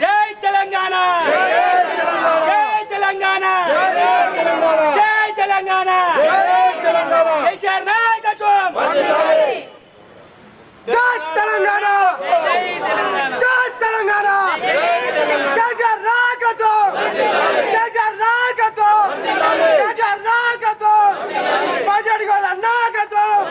జై తెలంగాణ. జై తెలంగాణ. జై తెలంగాణ. కేసీఆర్ నాయకత్వం. జై తెలంగాణ. జై తెలంగాణ. కేసీఆర్ నాయకత్వం. కేసీఆర్ నాయకత్వం. కేసీఆర్ నాయకత్వం. బడ్జెట్ గోల నాయకత్వం.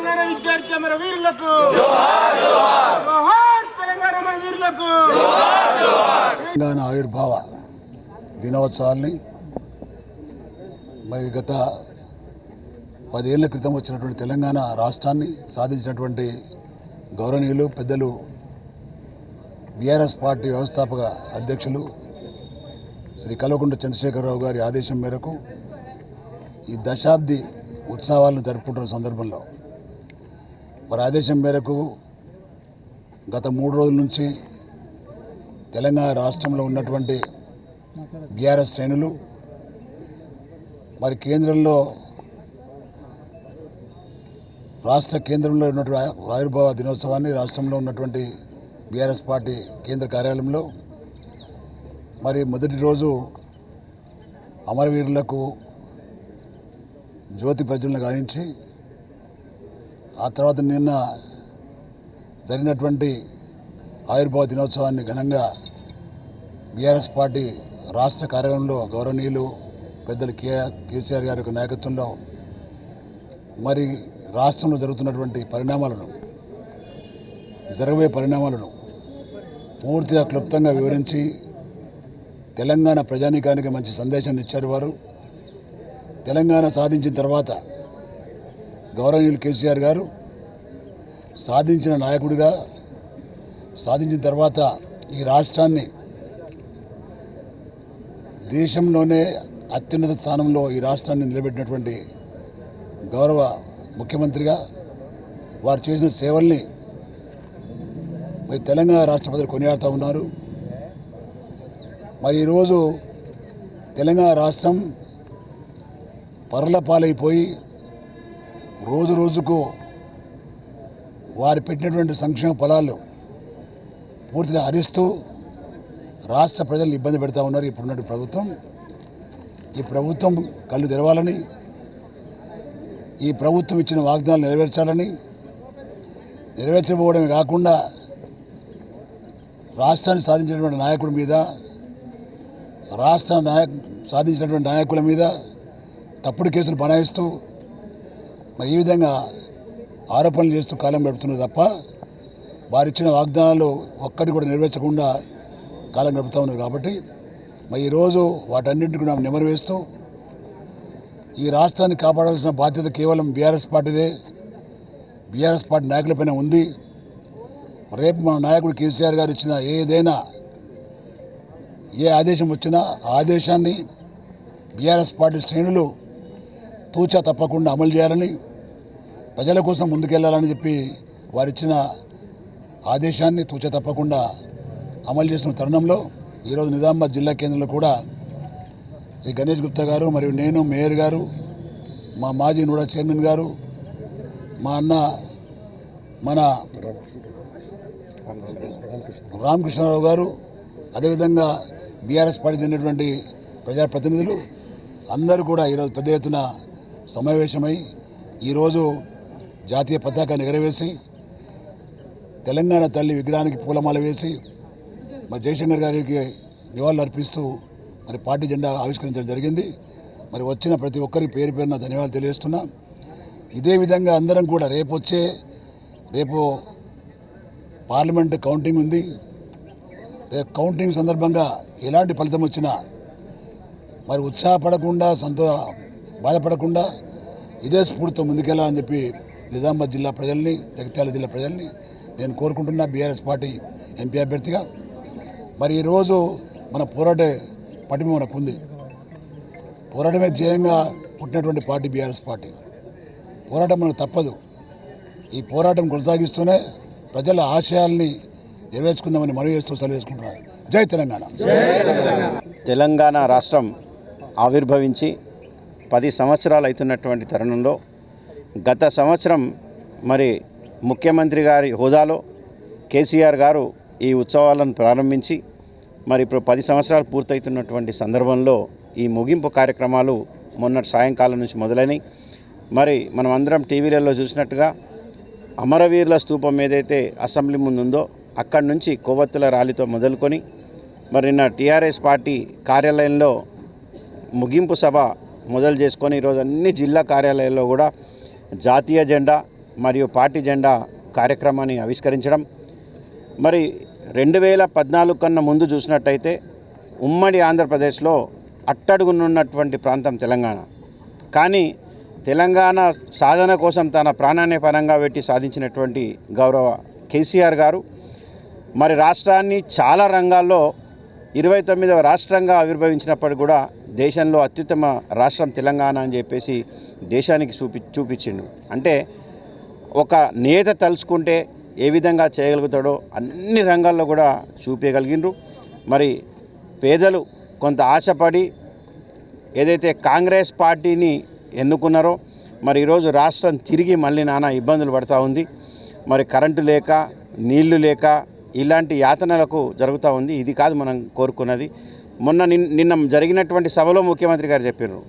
తెలంగాణ విద్యార్థి అమర వీరులకు. తెలంగాణ అమర వీరులకు. తెలంగాణ ఆవిర్భావ దినోత్సవాల్ని మరి గత పదేళ్ళ క్రితం వచ్చినటువంటి తెలంగాణ రాష్ట్రాన్ని సాధించినటువంటి గౌరవనీయులు పెద్దలు బీఆర్ఎస్ పార్టీ వ్యవస్థాపక అధ్యక్షులు శ్రీ కల్వకుంట్ల చంద్రశేఖరరావు గారి ఆదేశం మేరకు ఈ దశాబ్ది ఉత్సవాలను జరుపుకుంటున్న సందర్భంలో వారి ఆదేశం మేరకు గత మూడు రోజుల నుంచి తెలంగాణ రాష్ట్రంలో ఉన్నటువంటి బీఆర్ఎస్ శ్రేణులు మరి కేంద్రంలో రాష్ట్ర కేంద్రంలో ఉన్నటువంటి ఆవిర్భావ దినోత్సవాన్ని రాష్ట్రంలో ఉన్నటువంటి బీఆర్ఎస్ పార్టీ కేంద్ర కార్యాలయంలో మరి మొదటి రోజు అమరవీరులకు జ్యోతి ప్రజలను గాయించి ఆ తర్వాత నిన్న జరిగినటువంటి ఆవిర్భావ దినోత్సవాన్ని ఘనంగా బీఆర్ఎస్ పార్టీ రాష్ట్ర కార్యాలయంలో గౌరవనీయులు పెద్దలు కేఆర్ కేసీఆర్ గారి యొక్క నాయకత్వంలో మరి రాష్ట్రంలో జరుగుతున్నటువంటి పరిణామాలను జరగబోయే పరిణామాలను పూర్తిగా క్లుప్తంగా వివరించి తెలంగాణ ప్రజానీకానికి మంచి సందేశాన్ని ఇచ్చారు వారు. తెలంగాణ సాధించిన తర్వాత గౌరవనీయులు కేసీఆర్ గారు సాధించిన నాయకుడిగా సాధించిన తర్వాత ఈ రాష్ట్రాన్ని దేశంలోనే అత్యున్నత స్థానంలో ఈ రాష్ట్రాన్ని నిలబెట్టినటువంటి గౌరవ ముఖ్యమంత్రిగా వారు చేసిన సేవల్ని మరి తెలంగాణ రాష్ట్ర ప్రజలు కొనియాడుతూ ఉన్నారు. మరి ఈరోజు తెలంగాణ రాష్ట్రం పరలపాలైపోయి రోజు రోజుకు వారు పెట్టినటువంటి సంక్షేమ ఫలాలు పూర్తిగా హరిస్తూ రాష్ట్ర ప్రజలను ఇబ్బంది పెడతా ఉన్నారు ఇప్పుడున్నటువంటి ప్రభుత్వం. ఈ ప్రభుత్వం కళ్ళు తెరవాలని ఈ ప్రభుత్వం ఇచ్చిన వాగ్దానాలు నెరవేర్చాలని నెరవేర్చబోవడమే కాకుండా రాష్ట్రాన్ని సాధించినటువంటి నాయకుడి మీద రాష్ట్ర నాయక సాధించినటువంటి నాయకుల మీద తప్పుడు కేసులు బనాయిస్తూ మరి ఈ విధంగా ఆరోపణలు చేస్తూ కాలం గడుపుతున్నారు తప్ప వారిచ్చిన వాగ్దానాలు ఒక్కటి కూడా నెరవేర్చకుండా కాలం గడుపుతూ ఉన్నారు కాబట్టి మరి ఈరోజు వాటన్నింటిని కూడా నెమరు వేస్తూ ఈ రాష్ట్రాన్ని కాపాడాల్సిన బాధ్యత కేవలం బీఆర్ఎస్ పార్టీదే. బీఆర్ఎస్ పార్టీ నాయకులపైన ఉంది. రేపు మన నాయకుడు కేసీఆర్ గారు ఇచ్చిన ఏదైనా ఏ ఆదేశం వచ్చినా ఆ ఆదేశాన్ని బీఆర్ఎస్ పార్టీ శ్రేణులు తూచా తప్పకుండా అమలు చేయాలని ప్రజల కోసం ముందుకెళ్ళాలని చెప్పి వారిచ్చిన ఆదేశాన్ని తూచ తప్పకుండా అమలు చేసిన తరుణంలో ఈరోజు నిజామాబాద్ జిల్లా కేంద్రంలో కూడా శ్రీ గణేష్ గుప్తా గారు మరియు నేను మేయర్ గారు మా మాజీ నూడా చైర్మన్ గారు మా అన్న మన రామకృష్ణారావు గారు అదేవిధంగా బీఆర్ఎస్ పార్టీ చెందినటువంటి ప్రజాప్రతినిధులు అందరూ కూడా ఈరోజు పెద్ద ఎత్తున సమావేశమై ఈరోజు జాతీయ పతాకాన్ని ఎగరవేసి తెలంగాణ తల్లి విగ్రహానికి పూలమాల వేసి మరి జయశంకర్ గారికి నివాళులు అర్పిస్తూ మరి పార్టీ జెండా ఆవిష్కరించడం జరిగింది. మరి వచ్చిన ప్రతి ఒక్కరికి పేరు పేరున ధన్యవాదాలు తెలియజేస్తున్నా. ఇదే విధంగా అందరం కూడా రేపు వచ్చే రేపు పార్లమెంట్ కౌంటింగ్ ఉంది. రేపు కౌంటింగ్ సందర్భంగా ఎలాంటి ఫలితం వచ్చినా మరి ఉత్సాహపడకుండా సంతో బాధపడకుండా ఇదే స్ఫూర్తితో ముందుకెళ్ళాలని చెప్పి నిజామాబాద్ జిల్లా ప్రజల్ని జగిత్యాల జిల్లా ప్రజల్ని నేను కోరుకుంటున్నా బీఆర్ఎస్ పార్టీ ఎంపీ అభ్యర్థిగా. మరి ఈరోజు మన పోరాట పటిమ మనకు ఉంది పోరాటమే ధ్యేయంగా పుట్టినటువంటి పార్టీ బీఆర్ఎస్ పార్టీ. పోరాటం మనకు తప్పదు. ఈ పోరాటం కొనసాగిస్తూనే ప్రజల ఆశయాల్ని నెరవేర్చుకుందామని మనవి చేస్తూ సెలవేసుకుంటున్నారు జై తెలంగాణ. తెలంగాణ రాష్ట్రం ఆవిర్భవించి పది సంవత్సరాలు అవుతున్నటువంటి తరుణంలో గత సంవత్సరం మరి ముఖ్యమంత్రి గారి హోదాలో కేసీఆర్ గారు ఈ ఉత్సవాలను ప్రారంభించి మరి ఇప్పుడు పది సంవత్సరాలు పూర్తవుతున్నటువంటి సందర్భంలో ఈ ముగింపు కార్యక్రమాలు మొన్నటి సాయంకాలం నుంచి మొదలైనవి మరి మనం అందరం టీవీలలో చూసినట్టుగా అమరవీరుల స్తూపం ఏదైతే అసెంబ్లీ ముందు ఉందో అక్కడి నుంచి కొవ్వొత్తుల ర్యాలీతో మొదలుకొని మరి నిన్న టీఆర్ఎస్ పార్టీ కార్యాలయంలో ముగింపు సభ మొదలు చేసుకొని ఈరోజు అన్ని జిల్లా కార్యాలయాల్లో కూడా జాతీయ జెండా మరియు పార్టీ జెండా కార్యక్రమాన్ని ఆవిష్కరించడం. మరి రెండు వేల పద్నాలుగు కన్నా ముందు చూసినట్టయితే ఉమ్మడి ఆంధ్రప్రదేశ్లో అట్టడుగునున్నటువంటి ప్రాంతం తెలంగాణ. కానీ తెలంగాణ సాధన కోసం తన ప్రాణాన్ని పరంగా పెట్టి సాధించినటువంటి గౌరవ కేసీఆర్ గారు. మరి రాష్ట్రాన్ని చాలా రంగాల్లో ఇరవై తొమ్మిదవ రాష్ట్రంగా ఆవిర్భవించినప్పటికీ కూడా దేశంలో అత్యుత్తమ రాష్ట్రం తెలంగాణ అని చెప్పేసి దేశానికి చూపి చూపించిండు. అంటే ఒక నేత తలుచుకుంటే ఏ విధంగా చేయగలుగుతాడో అన్ని రంగాల్లో కూడా చూపించగలిగినరు మరి పేదలు కొంత ఆశపడి ఏదైతే కాంగ్రెస్ పార్టీని ఎన్నుకున్నారో మరి ఈరోజు రాష్ట్రం తిరిగి మళ్ళీ నానా ఇబ్బందులు పడుతూ ఉంది. మరి కరెంటు లేక నీళ్ళు లేక ఇలాంటి యాతనలకు జరుగుతూ ఉంది. ఇది కాదు మనం కోరుకున్నది. మొన్న నిన్న జరిగినటువంటి సభలో ముఖ్యమంత్రి గారు చెప్పినారు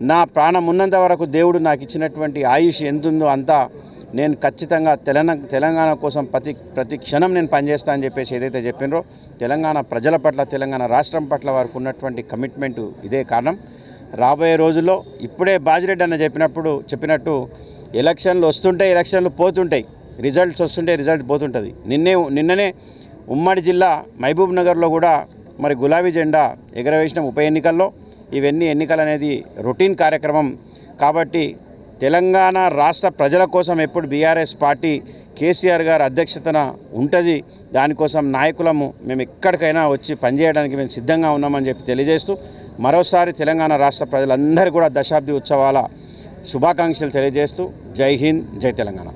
నా ప్రాణం ఉన్నంత వరకు దేవుడు నాకు ఇచ్చినటువంటి ఆయుష్ ఎంతుందో అంతా నేను ఖచ్చితంగా తెలంగాణ తెలంగాణ కోసం ప్రతి ప్రతి క్షణం నేను పనిచేస్తా అని చెప్పేసి ఏదైతే చెప్పినరో తెలంగాణ ప్రజల పట్ల తెలంగాణ రాష్ట్రం పట్ల వారికి ఉన్నటువంటి కమిట్మెంటు ఇదే కారణం. రాబోయే రోజుల్లో ఇప్పుడే బాజిరెడ్డి అన్న చెప్పినప్పుడు చెప్పినట్టు ఎలక్షన్లు వస్తుంటాయి ఎలక్షన్లు పోతుంటాయి. రిజల్ట్స్ వస్తుంటే రిజల్ట్ పోతుంటుంది. నిన్నే నిన్ననే ఉమ్మడి జిల్లా మహబూబ్ నగర్లో కూడా మరి గులాబీ జెండా ఎగరవేసిన ఉప ఎన్నికల్లో. ఇవన్నీ ఎన్నికలు అనేది రొటీన్ కార్యక్రమం. కాబట్టి తెలంగాణ రాష్ట్ర ప్రజల కోసం ఎప్పుడు బీఆర్ఎస్ పార్టీ కేసీఆర్ గారు అధ్యక్షతన ఉంటుంది దానికోసం నాయకులము మేము ఎక్కడికైనా వచ్చి పనిచేయడానికి మేము సిద్ధంగా ఉన్నామని చెప్పి తెలియజేస్తూ మరోసారి తెలంగాణ రాష్ట్ర ప్రజలందరూ కూడా దశాబ్ది ఉత్సవాల శుభాకాంక్షలు తెలియజేస్తూ జై హింద్ జై తెలంగాణ.